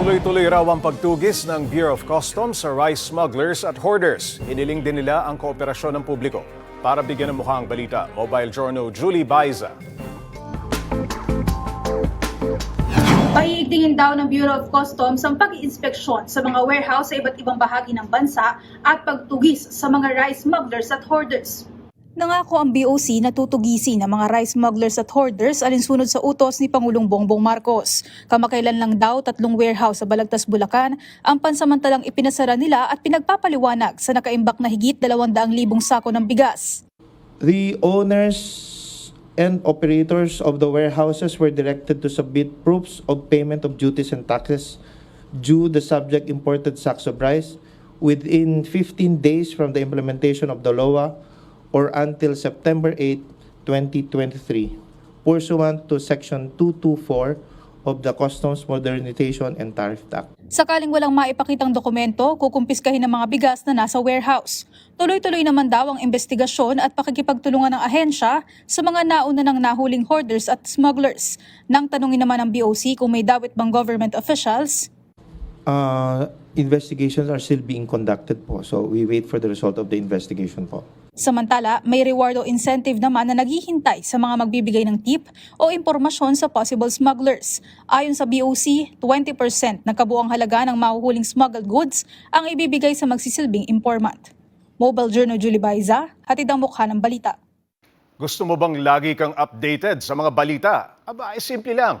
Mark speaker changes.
Speaker 1: Tuloy-tuloy raw ang pagtugis ng Bureau of Customs sa rice smugglers at hoarders. Hiniling din nila ang kooperasyon ng publiko. Para bigyan ng mukha ang balita, Mobile Journal Julie Baiza.
Speaker 2: Paiigtingin daw ng Bureau of Customs ang pag-iinspeksyon sa mga warehouse sa iba't ibang bahagi ng bansa at pagtugis sa mga rice smugglers at hoarders.
Speaker 3: Nangako ang BOC na tutugisin ang mga rice smugglers at hoarders alinsunod sa utos ni Pangulong Bongbong Marcos. Kamakailan lang daw tatlong warehouse sa Balagtas, Bulacan ang pansamantalang ipinasara nila at pinagpapaliwanag sa nakaimbak na higit 200,000 sako ng bigas.
Speaker 4: The owners and operators of the warehouses were directed to submit proofs of payment of duties and taxes due the subject imported sacks of rice within 15 days from the implementation of the LOA or until September 8, 2023, pursuant to Section 224 of the Customs Modernization and Tariff Act.
Speaker 3: Sakaling walang maipakitang dokumento, kukumpiskahin ng mga bigas na nasa warehouse. Tuloy-tuloy naman daw ang investigasyon at pakikipagtulungan ng ahensya sa mga nauna ng nahuling hoarders at smugglers. Nang tanungin naman ng BOC kung may dawit bang government officials,
Speaker 4: Uh, investigations are still being conducted po, so we wait for the result of the investigation po.
Speaker 3: Samantala, may reward o incentive naman na naghihintay sa mga magbibigay ng tip o impormasyon sa possible smugglers. Ayon sa BOC, 20% ng kabuang halaga ng mahuhuling smuggled goods ang ibibigay sa magsisilbing informant. Mobile Journal Julie Baiza, hatid ang mukha ng balita.
Speaker 1: Gusto mo bang lagi kang updated sa mga balita? Aba, ay simple lang.